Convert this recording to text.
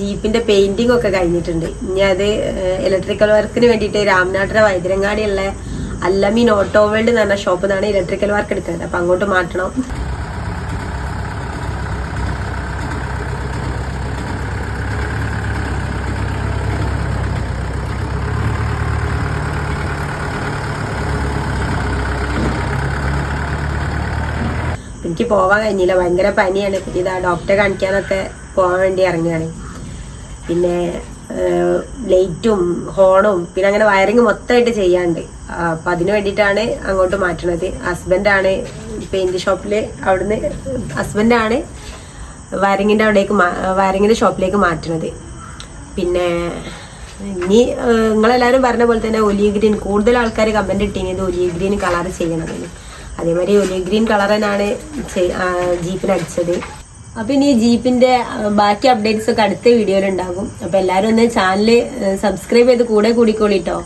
ജീപ്പിന്റെ painting ഒക്കെ കഴിഞ്ഞിട്ടുണ്ട്. ഇനി അത് ഇലക്ട്രിക്കൽ വർക്കിന് വേണ്ടിയിട്ട് രാമനാട്ടിലെ വൈദ്യരങ്ങാടിയുള്ള അല്ലമീൻ ഓട്ടോ വേൾഡ് എന്ന് പറഞ്ഞ ഷോപ്പിൽ നിന്നാണ് ഇലക്ട്രിക്കൽ വർക്ക് എടുക്കുന്നത് അപ്പൊ അങ്ങോട്ട് മാറ്റണം. എനിക്ക് പോവാൻ കഴിഞ്ഞില്ല. ഭയങ്കര പനിയാണ്. ഇതാ ഡോക്ടറെ കാണിക്കാനൊക്കെ പോകാൻ വേണ്ടി ഇറങ്ങുകയാണ്. പിന്നെ ലൈറ്റും ഹോണും പിന്നെ അങ്ങനെ വയറിങ് മൊത്തമായിട്ട് ചെയ്യാണ്ട്. അപ്പം അതിന് വേണ്ടിയിട്ടാണ് അങ്ങോട്ട് മാറ്റണത്. ഹസ്ബൻഡാണ് പെയിന്റ് ഷോപ്പിൽ അവിടുന്ന് ഹസ്ബൻഡാണ് വയറിങ്ങിന്റെ അവിടേക്ക് വയറിങ്ങിന്റെ ഷോപ്പിലേക്ക് മാറ്റണത്. പിന്നെ ഇനി നിങ്ങളെല്ലാവരും പറഞ്ഞ പോലെ തന്നെ ഒലിയ ഗ്രീൻ കൂടുതൽ ആൾക്കാർ കമന്റ് ഇട്ടിങ്ങനെ ഒലിയ ഗ്രീൻ കളർ ചെയ്യണമെന്ന് അതേമാതിരി ഒലിയ ഗ്രീൻ കളർ തന്നെയാണ് ജീപ്പിന് അടിച്ചത് അപ്പൊ ഇനി ജീപ്പിന്റെ ബാക്കി അപ്ഡേറ്റ്സ് ഒക്കെ അടുത്ത വീഡിയോയിൽ ഉണ്ടാകും അപ്പൊ എല്ലാരും ഒന്ന് ചാനൽ സബ്സ്ക്രൈബ് ചെയ്ത് കൂടെ കൂടിക്കോളിട്ടോ.